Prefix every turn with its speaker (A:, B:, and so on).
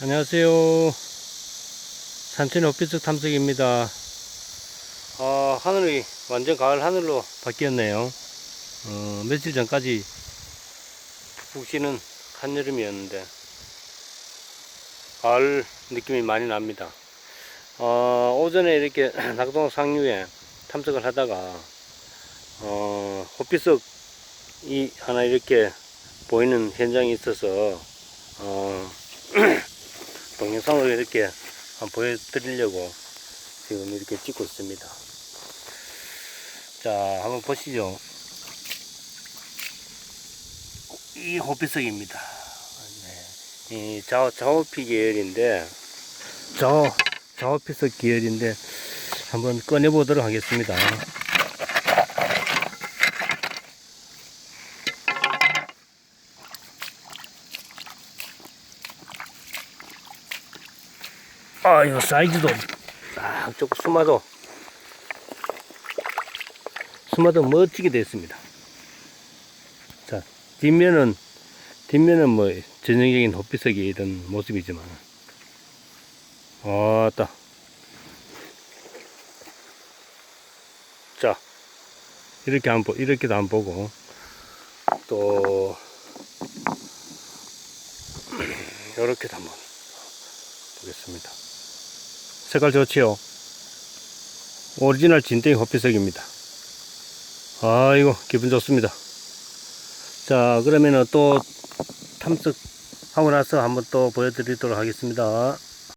A: 안녕하세요. 산천 햇빛석 탐색입니다. 아, 하늘이 완전 가을 하늘로 바뀌었네요. 어, 며칠 전까지 푹 쉬는 한여름이었는데, 가을 느낌이 많이 납니다. 어, 오전에 이렇게 낙동 상류에 탐색을 하다가, 어, 햇빛석이 하나 이렇게 보이는 현장이 있어서, 어, 동 영상으로 이렇게 보여드리려고 지금 이렇게 찍고 있습니다. 자, 한번 보시죠. 이 호피석입니다. 네. 이 좌, 좌호피 계열인데, 좌, 좌호피석 계열인데, 한번 꺼내보도록 하겠습니다. 아, 이거 사이즈도 딱 좋고 수마도 수마도 멋지게 됐습니다. 자, 뒷면은 뒷면은 뭐 전형적인 호피석이 이런 모습이지만 아따 자 이렇게 한번 보- 이렇게도 안 보고 또 이렇게도 한번 보겠습니다. 색깔 좋지요? 오리지널 진땡이 호피석입니다. 아이고, 기분 좋습니다. 자, 그러면은 또 탐색하고 나서 한번 또 보여드리도록 하겠습니다.